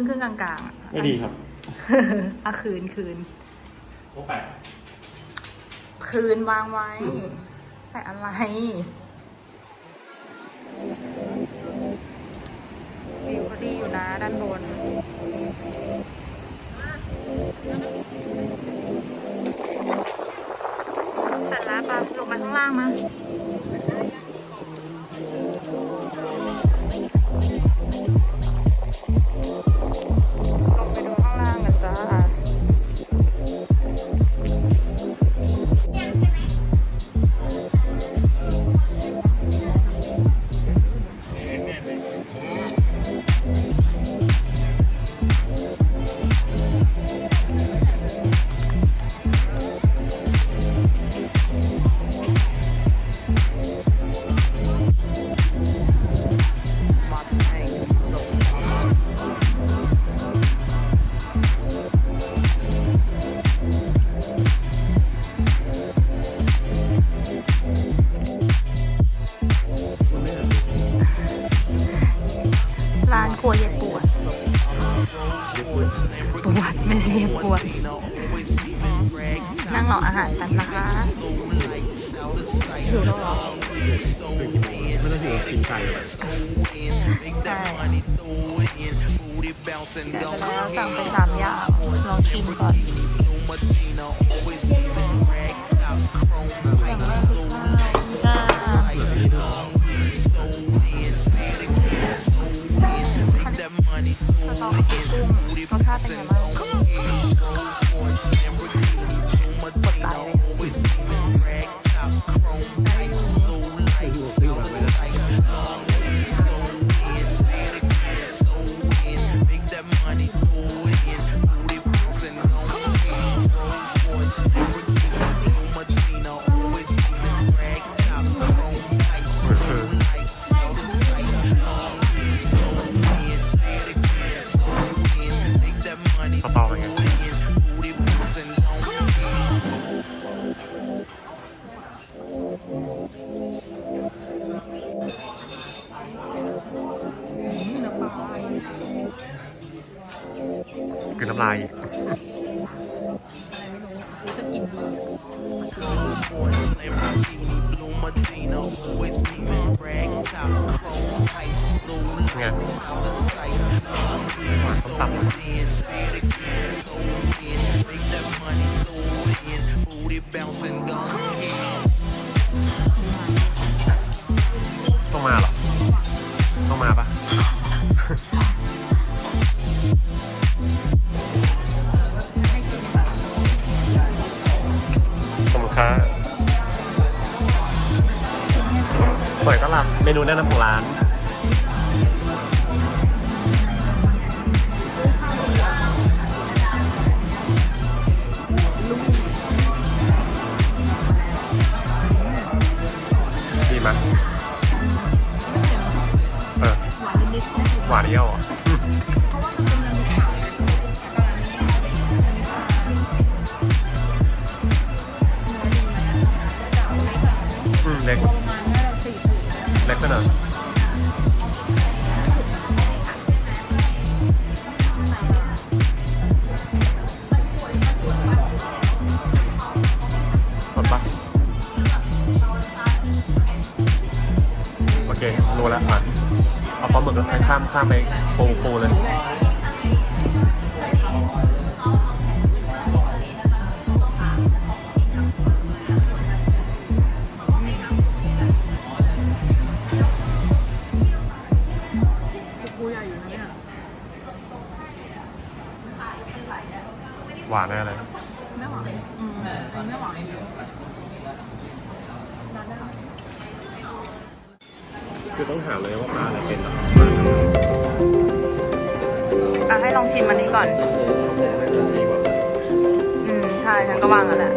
รึ่งครึ่งกลางกลางไม่ดีครับอะคืนคืนโอ้แปะคืนวางไว้ แต่อะไรวิวดีอยู่นะด้านบนเสร็จแล้วปะลงมาข้างล่างมา วนั่งรออาหารกันนะคะอยู่รอไม่ต้องถึงกินใช่เยวจะแล้วสั่งไปสามอย่างลองชิมก่อน สตอผักกุ้งรชาติเป็นไงบ้าง ต้องมาหรอ ต้องมาปะผมค้าเปิดตรับเมนูแนะนำของร้าน หว ข้ามไปโปูปูเลยหวานแน่เลยไม่หวานอืมไม่หวานอยู่ คือต้องหาเลยว่าปลาอะไรเป็นหรออะให้ลองชิมอันนี้ก่อน อืม ใช่ ฉันก็ว่างกันแหละ